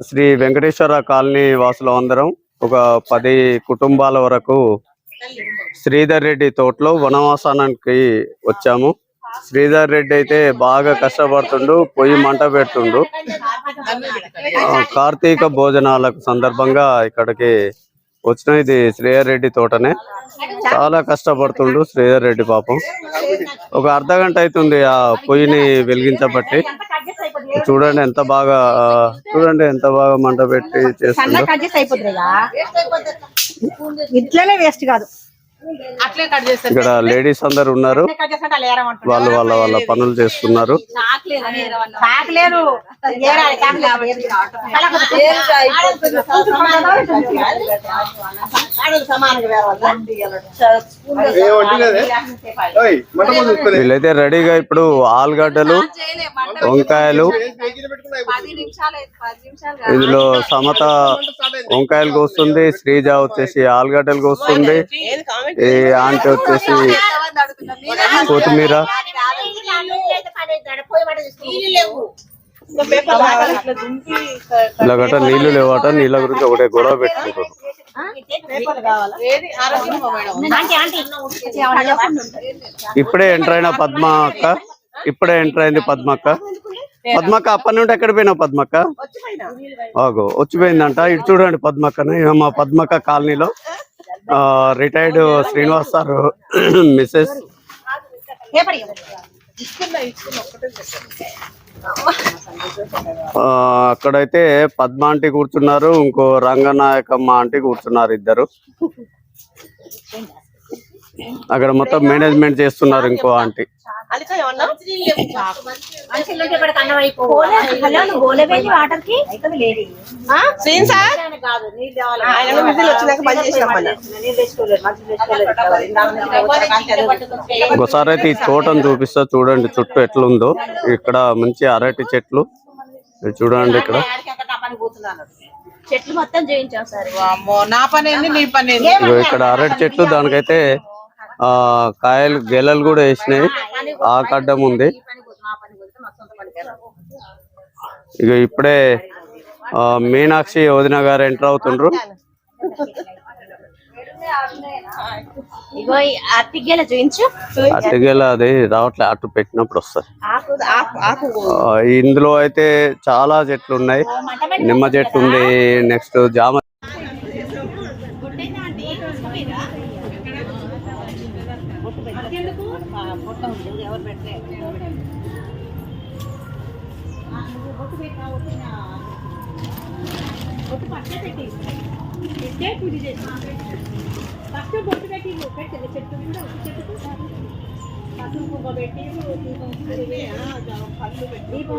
Shri Venkateswara colony వాసులు అందరం ఒక పది కుటుంబాల వరకు శ్రీధర్ రెడ్డి తోటలో వనవాసానికి వచ్చాము. శ్రీధర్ రెడ్డి అయితే బాగా కష్టపడుతుండు పొయ్యి మంట పెడుతుండు. కార్తీక భోజనాలకు సందర్భంగా ఇక్కడికి వచ్చిన ఇది శ్రేయారెడ్డి రెడ్డి తోటనే. చాలా కష్టపడుతుండు శ్రేయారెడ్డి రెడ్డి పాపం. ఒక అర్ధ గంట అవుతుంది ఆ పొయ్యిని వెలిగించబట్టి. చూడండి ఎంత బాగా చూడండి ఎంత బాగా మంట పెట్టి చేస్తుండో. ఇట్లనే వేస్ట్ కాదు. ఇక్కడ లేడీస్ అందరు ఉన్నారు. వాళ్ళు వాళ్ళ వాళ్ళ పనులు చేస్తున్నారు? వీళ్ళైతే రెడీగా ఇప్పుడు ఆలుగడ్డలు వంకాయలు. ఇందులో సమత వంకాయలు కోస్తుంది శ్రీజ వచ్చేసి ఆలుగడ్డలు కోస్తుంది. ఈ ఆంటీ వచ్చేసి కొత్తిమీర. ఇలా గట్ట నీళ్ళు లేవట నీళ్ళ గురించి ఒకటే గొడవ పెట్టుకుంటారు. ఏది? ఆరోగ్యం మేడం. Aunty, aunty. ఇప్పుడే ఎంటర్ అయిన పద్మ అక్క. ఇప్పుడే ఎంటర్ అయింది పద్మక్క పద్మక్క అప్పటి నుండి ఎక్కడ పోయినావు పద్మక్క ఆగో వచ్చిపోయిందంట ఇటు చూడండి పద్మక్కని మా పద్మక్క కాలనీలో. Retired Srinivas sir Mrs paper ఇవ్వు. ఆ, అక్కడైతే పద్మ ఆంటీ కూర్చున్నారు ఇంకో రంగనాయకమ్మ ఆంటీ కూర్చున్నారు ఇద్దరు. అక్కడ మొత్తం మేనేజ్మెంట్ చేస్తున్నారు ఇంకో ఆంటీ. ఒకసారి అయితే ఈ తోటను చూపిస్తా చూడండి చుట్టూ ఎట్లుందో ఇక్కడ మంచి అరటి చెట్లు చూడండి ఇక్కడ. చెట్లు మొత్తం చేయించాం సార్ వామ్మో, నా పని ఏంది నీ పని ఏంది ఇగో ఇక్కడ అరటి చెట్లు దానికైతే ఆ కాయలు గెలలు కూడా వేసినాయి. ఆ కడ్డం ఉంది. ఇక ఇప్పుడే ఆ, మీనాక్షి వదిన గారు ఎంటర్ అవుతుండ్రు. అట్టిగేల అది రావట్లే అటు పెట్టినప్పుడు ఆ, ఇందులో అయితే చాలా చెట్లు ఉన్నాయి. నిమ్మ చెట్టు ఉంది నెక్స్ట్ జామ పొట్ట ఉంటుంది ఎవరు పెట్టలేదు బొట్టు పెట్టా బొట్టు పట్టే పెట్టి పెట్టే పూజ చేసి ఫస్ట్ బొట్టు పెట్టి పెట్టింది చెట్టు కూడా చెట్టుకు పసుపు పెట్టి దీపం పళ్ళు పెట్టి. దీపం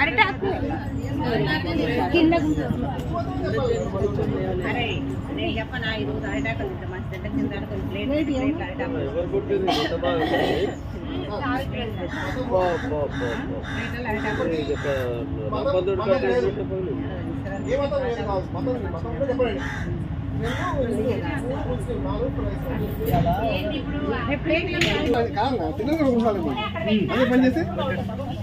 అరిటాకు. అరే నేను చెప్పనా అరిటాకులు తింటే. మంచి తింటే కింద అరకులు ప్లేట్ ప్లేట్ అరిటాకులు.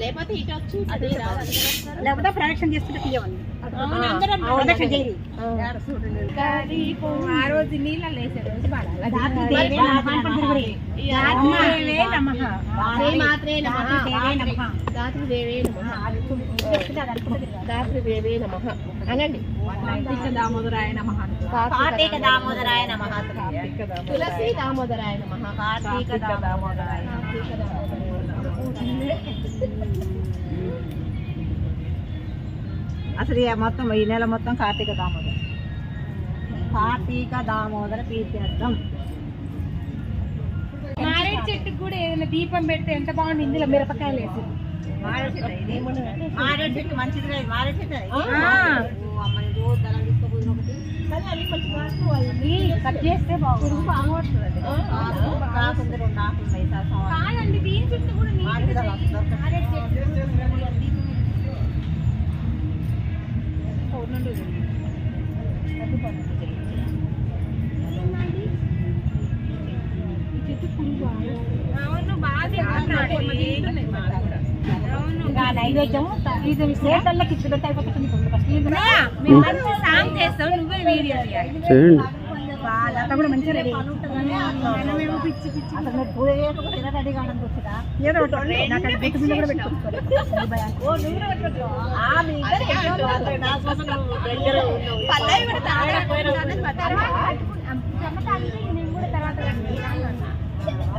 లేకపోతే ఇటు వచ్చి లేకపోతే ప్రదక్షిణ చేస్తుంటే తీయవండి ప్రదక్షిణ చేయండి ఆ రోజు నీళ్ళలో వేసే రోజు మాత్రే నమః దాత్రి దేవే నమః అనండి. కార్తీక దామోదరాయ నమః. కార్తీక దామోదరాయ నమః. తులసి దామోదరాయ నమః. కార్తీక దామోదరాయ కార్తీక దామోదరాయ అసలు ఈ మొత్తం ఈ నెల మొత్తం కార్తీక దామోదర కార్తీక దామోదర తీర్థం మారేడు చెట్టుకు కూడా ఏదైనా దీపం పెడితే ఎంత బాగుంది ఇందులో మిరపకాయలు వేసి. మారేడు చెట్టు. ఇది. మారేడు చెట్టు మంచిది లేదు మారేడు చెట్టు కాదండి దీని చుట్టూ కూడా. అవును ఇంకా నైవేద్యం ఇది స్నేహితులకి ఇచ్చి పెట్టి అయిపోతుంది చేయండి.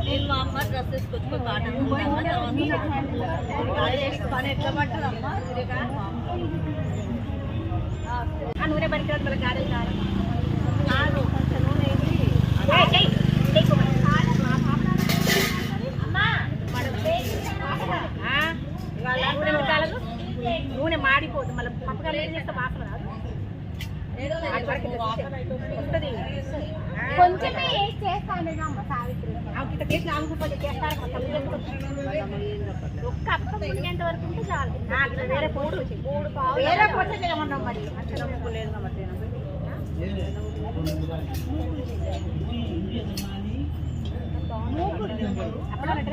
నేను మా అమ్మ డ్రెస్ తీసుకొచ్చుకో కాటన్ తర్వాత పని ఎట్లా పట్టదమ్మా ఆ నూనె పడికాడు మళ్ళీ గారెలు కాదు. కాదు. కొంచెం నూనె మాడిపోదు. మళ్ళీ పప్పుగా ఏం చేస్తే వాసన రాదు. చేస్తాను అమ్మ సావిత్రి. ఆమెకి ఇట్లా చేసి ఒక్క అప్ప మునిగేంత వరకు ఉంటే చాలు. నాకు ఇట్లా వేరే పోటు మూడు వేరే పోతే చేయమన్నాం మరి. అక్షరం ముగ్గు లేదు కాబట్టి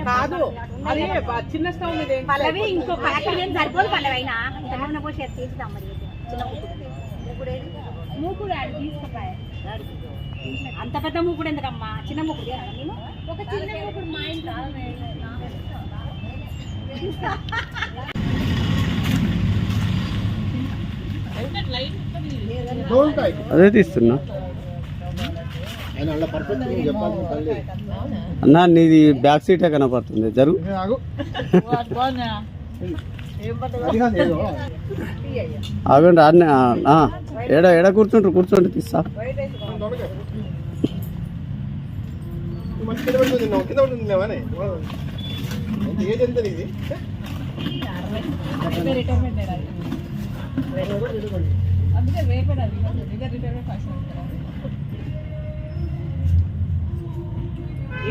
కాదు అది చిన్న స్టవ్ మీద పల్లవి ఇంకో ప్యాకెట్ ఏం సరిపోదు పల్లవి అయినా. ఇంత నూనె పోసి తీస్తాం మరి. చిన్న? మూకుడు ఆడు తీసుకుపోయా అంత పెద్ద ముగ్గుడు ఎందుకమ్మా? చిన్న నేను ఒక చిన్న మూకుడు మా ఇంట్లో. అదే తీస్తున్నా. అన్నా నీది బ్యాక్ సీటే కనపడుతుంది. జరుగు ఆగండి ఆడనే ఆ, ఏడ ఏడ కూర్చుంటారు? కూర్చోండి తీస్తా.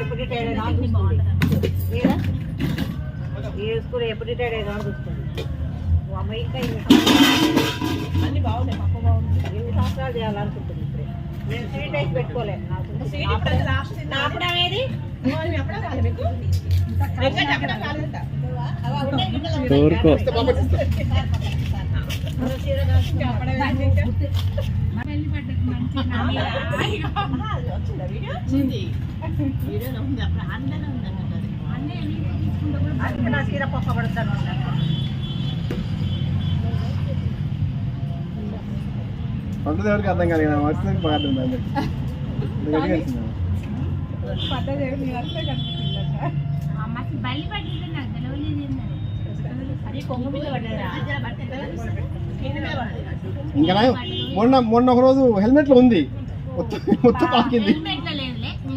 ఎప్పుడు రిటైర్ అయినా అని చూస్తుంది ఏడా? ఏ స్కూల్ ఎప్పుడు రిటైర్ అయినా అని చూస్తుంది ఓ అమ్మ ఇంకా అన్ని బాగున్నాయి పప్పు బాగుంది. ఎన్ని సంవత్సరాలు చేయాలనుకుంటుంది ఇప్పుడే? నేను సీట్ వేసి పెట్టుకోలే నాకు. సీట్ ఇప్పుడు అది లాస్ట్ సీట్. నాపడం ఏది? నా చీర పప్ప పడతాను అర్థం కాదు కదా వచ్చిందని బాగా అర్థం కాదు అమ్మ అసలు బల్లి పడ్డది నాకు తెలవలేదు. ఇంకా నయం. మొన్న మొన్న ఒక రోజు హెల్మెట్లో ఉంది. మొత్తం మొత్తం తాకింది హెల్మెట్లో లేదులే. నీ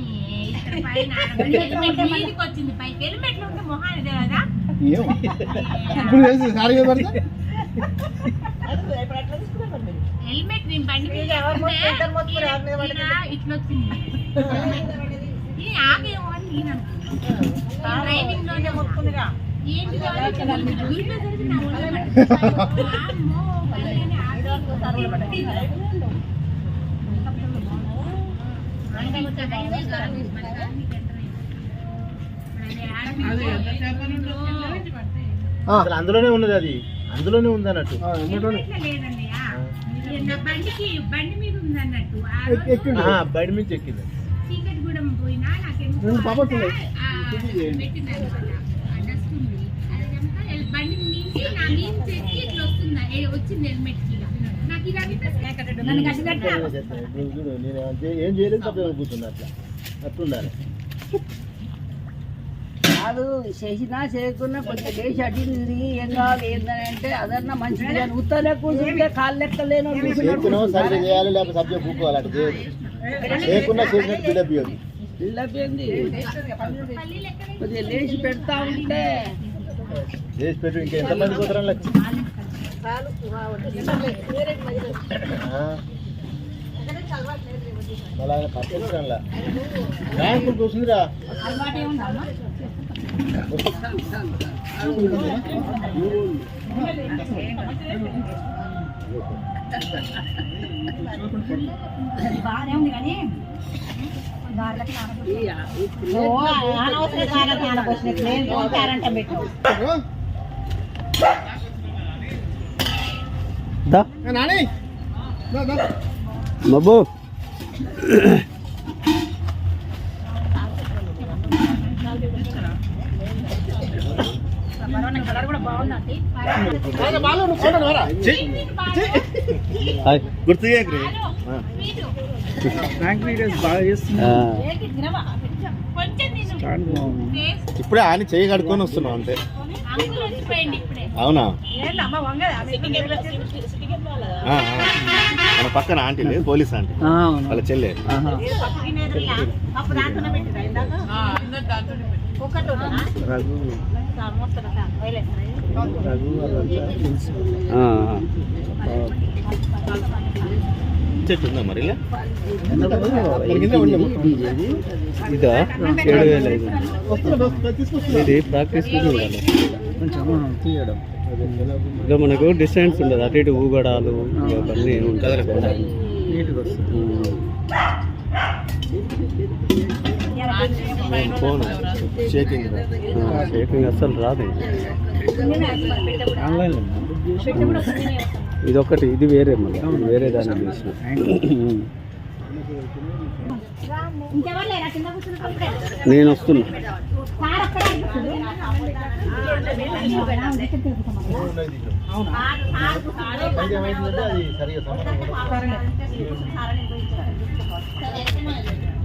ఇక్కడ పైన హెల్మెట్ మీదికి వచ్చింది పైకి హెల్మెట్లు ఉంటే మొహాన్ని తెలియదా ఏం ఇప్పుడు తెలిసి సారీ మీద పడితే? హెల్మెట్ నేను బండి మీద అసలు అందులోనే ఉన్నది అది. అందులోనే ఉంది. అన్నట్టు బండి మీద ఎక్కింది. చీకటిగూడెం పోయినా నాకెందుకో డస్ట్ ఉంది. బండి మించి నా మీద ఎక్కి ఇట్లా వస్తుంది? వచ్చింది హెల్మెట్ నాకు ఇలా నన్ను ఏం చేయలేదు తప్ప కూర్చున్నా అట్లా. అట్లుండాలి. కాదు చేసినా చేయకున్నా కొంచెం లేచి ఇటు తిరిగి ఏం కావాలి ఏందని అంటే అదన్నా మంచిది. ఉత్తరే కూర్చుంటే కాళ్ళు లెక్కలేను చేస్తున్నావు చేయకుండా చేసినట్టు బిల్డప్ ఇవ్వదు పిల్లపోయింది కొద్దిగా లేచి పెడతా ఉంటే. చేసి పెట్టు ఇంకా ఎంతమంది పోతారని లక్ష మళ్ళీ ఆయన బాగానే ఉంది కానీ అనవసరం కారణం నానకొచ్చినట్టు నేను? కారంటం పెట్టు దా గుర్తు ఇప్పుడే ఆయన చేయి కడుక్కొని వస్తున్నావు అంతే. అవునా. మన పక్కన ఆంటీ లేదు పోలీస్ ఆంటీ. వాళ్ళ చెల్లె. చెట్టు ఉందా మరి ఇదా? ఏడు వేల. ఇది ప్రాక్టీస్ ఉండాలి. ఇక మనకు డిస్టెన్స్ ఉండదు. అటు ఇటు ఊగడాలు ఇవన్నీ ఉంటుంది ఫోన్. షేకింగ్ షేకింగ్ అస్సలు రాదు. ఆన్లైన్లో ఇది ఒకటి ఇది వేరే మళ్ళీ. వేరే దాన్ని చేసిన నేను వస్తున్నా. సార్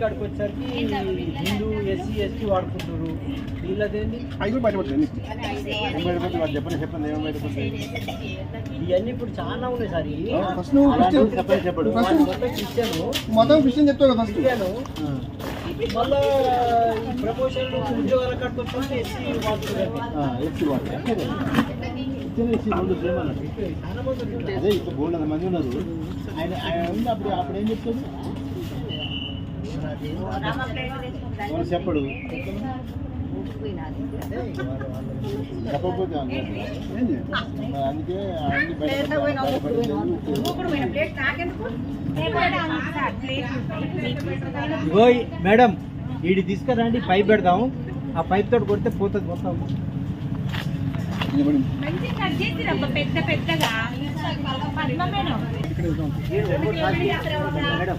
కాడికి వచ్చేసరికి హిందూ ఎస్సీ ఎస్టీ వాడుకుంటారు వీళ్ళదేంటి? కూడా బయటపడుతుంది చెప్పండి చెప్పండి ఇవన్నీ ఇప్పుడు చాలా ఉన్నాయి సార్. ఫస్ట్ నువ్వు అలాంటివి క్రిస్టియన్. చెప్పండి చెప్పడు. మొత్తం క్రిస్టియన్ మొత్తం క్రిస్టియన్ చెప్తావు కదా ఫస్ట్. క్రిస్టియన్ మళ్ళా ఈ ప్రమోషన్ ఉద్యోగాల కాడికి వచ్చి ఎస్సీ వాడుతున్నారు. ఎస్సీ అన్నట్టు అదే ఇప్పుడు బోల్డ్ మంది ఉన్నారు. ఆయన ఆయన ఉంది అప్పుడు అప్పుడు ఏం చెప్తాడు? చెప్పడు. చెప్పకపోతే అంతే. మరి అందుకే అన్ని బయట ఇగో ఈ- మేడం వీడి తీసుకురండి పైప్ పెడదాం ఆ పైప్ తోటి కొడితే పోతుంది మొత్తం. పెద్ద పెద్దగా. మేడం.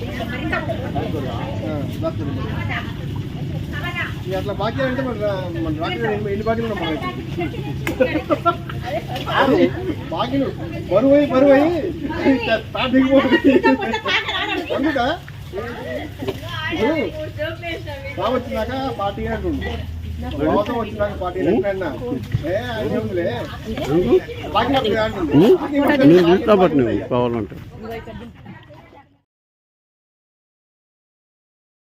అట్లా బాకీ అంటే మన మన రాత్రి ఎన్ని- బాకీలు ఉన్నాయి మనకి? బాకీలు బరువు అయి బరువు అయి దిగిపోతుంది అందుక రావచ్చినాక పార్టీ అంటుండు మోసం వచ్చినాక పార్టీ అంటున్నా ఏ అది ఉందిలే. బాకీ అంటుండు. కావాలంటే